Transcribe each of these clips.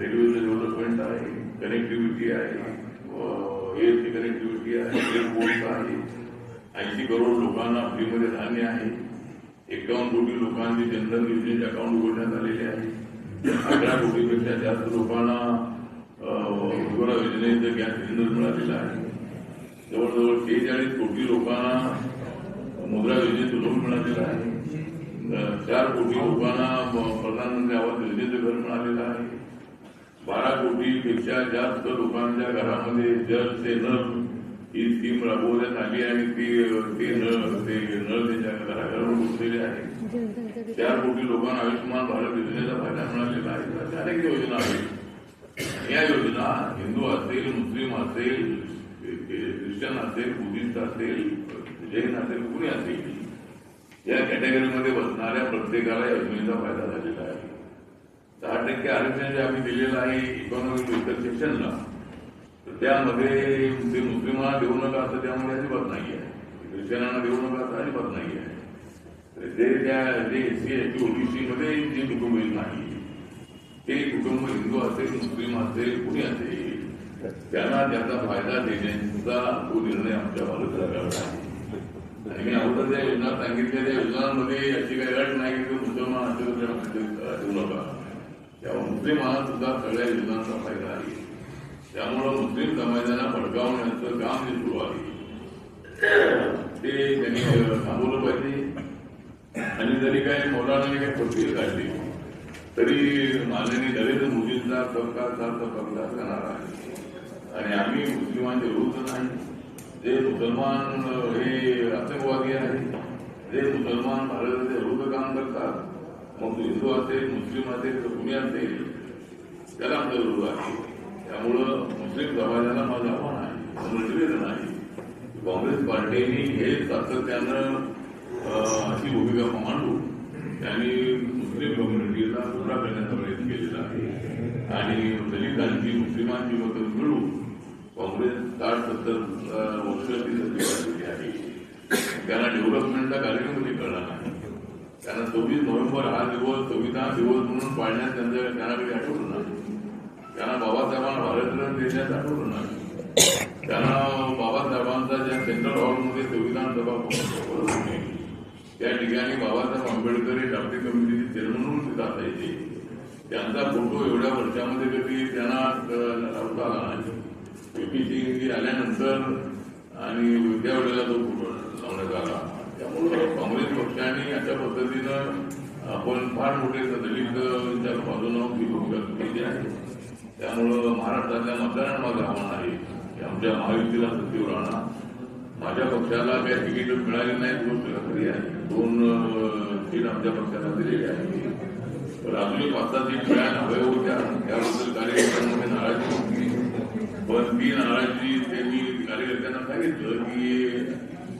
रेल्वेचं डेव्हलपमेंट आहे कनेक्टिव्हिटी आहे एअरची कनेक्टिव्हिटी आहे एअरपोर्ट आहे ऐंशी करोड लोकांना फ्रीमध्ये धान्य आहे. एकावन्न कोटी लोकांचे जनधन योजनेचे अकाउंट उघडण्यात आलेले आहे. अकरा कोटीपेक्षा जास्त लोकांना उज्ज्वला योजनेचं गॅस सिलेंडर मिळालेलं आहे. जवळजवळ शेहेचाळीस कोटी लोकांना मुद्रा योजनेचं लोन मिळालेलं आहे. चार कोटी लोकांना बारा कोटीपेक्षा जास्त लोकांच्या घरामध्ये जल ते नळ ही स्कीम राबवण्यात आली आणि ती ते नळ ते नळ त्यांच्या घराघरावर घुसलेले आहे. चार कोटी लोकांना आयुष्यमान भारत योजनेचा फायदा मिळालेला आहे. अशा अनेक योजना आहेत या योजना हिंदू असेल मुस्लिम असेल ख्रिश्चन असेल बुद्धिस्ट असेल जैन असेल कुणी असेल या कॅटेगरीमध्ये बसणाऱ्या प्रत्येकाला योजनेचा फायदा झालेला आहे. दहा टक्के आरक्षण जे आम्ही दिलेलं आहे इकॉनॉमिक इतर सेक्शनला तर त्यामध्ये ते मुस्लिमांना देऊ नका असं त्यामध्ये अजिबात नाही आहे ख्रिश्चनांना देऊ नका असं अजिबात नाही आहे ते त्या जे S C S T OBC मध्ये जे कुटुंब येत नाही ते कुटुंब हिंदू असेल मुस्लिम असेल कुणी असेल त्यांना त्याचा फायदा देण्याचा तो निर्णय आमच्या भारत आहे. आणि मी अगोदर त्या योजना सांगितलेल्या योजनांमध्ये अशी काही अट नाही की मुसलमान असेल देऊ नका. त्यामुळे मुस्लिमांना सुद्धा सगळ्या योजनांचा फायदा आहे. त्यामुळं मुस्लिम समाजाला भडकावण्याचं काम जे सुरू आहे. ते त्यांनी थांबवलं पाहिजे. आणि जरी काही मौलानाने काही पक्षी काढली तरी माननीय नरेंद्र मोदींचा सरकार सारखा सरकार करणार आहे. आणि आम्ही मुस्लिमांचे विरुद्ध नाही. जे मुसलमान हे आतंकवादी आहेत जे मुसलमान भारताचे विरुद्ध काम करतात मग हिंदू असेल मुस्लिम असेल तर कुणी असेल त्याला आमचा गुरु आहे. त्यामुळं मुस्लिम समाजाला माझं आव्हान आहे. माझं नाही. आहे काँग्रेस पार्टीने हे सातत्यानं अशी भूमिका मांडू त्यांनी मुस्लिम कम्युनिटीला गुमराह करण्याचा प्रयत्न केलेला आहे. आणि दलितांची मुस्लिमांची मतं मिळून काँग्रेस साठ सत्तर वर्ष ती सत्तेवर आहे. त्यांना डेव्हलपमेंटचा कार्यक्रम कधी कळला नाही त्यांना सव्वीस नोव्हेंबर हा दिवस संविधान दिवस म्हणून पाळण्यात त्यांच्या त्यांना कधी आठवलं नाही. त्यांना बाबासाहेबांना भारतरत्न देण्यात आठवलं नाही. त्यांना बाबासाहेबांचा ज्या सेंट्रल हॉलमध्ये संविधान सभा त्या ठिकाणी बाबासाहेब आंबेडकर हे डाप्टी कमिटीचे चेअरमन म्हणून तिथं असायचे त्यांचा फोटो एवढ्या वर्षामध्ये कधी त्यांना लावता आला नाही. पीपीसी आल्यानंतर आणि त्यावेळेला तो फोटो लावण्यात आला त्यामुळं काँग्रेस पक्षाने अशा पद्धतीनं आपण फार मोठे दलित त्या बाजूला केली आहे. त्यामुळं महाराष्ट्रातल्या मतदारांना माझं आव्हान आहे की आमच्या महायुतीला सत्तेवर राहणार माझ्या पक्षाला काही तिकीट मिळाली नाही गोष्ट खरी आहे. दोन सीट आमच्या पक्षाला दिलेली आहे. तर अजूनही पाच सहा सीट मिळायला हव्या होत्या त्याबद्दल कार्यकर्त्यांमध्ये नाराजी होती. पण ती नाराजी त्यांनी कार्यकर्त्यांना सांगितलं की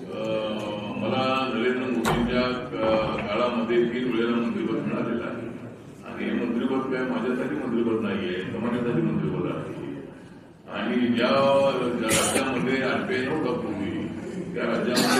अं, मला नरेंद्र मोदींच्या क- काळामध्ये तीन वेळेला मंत्रिपद मिळालेलं आहे आणि हे मंत्रिपद काय माझ्यासाठी मंत्रिपद नाही आहे समाजासाठी मंत्रिपद आहे आणि ज्या ज्या राज्यामध्ये आरपीआय नव्हता पूर्वी त्या राज्यामध्ये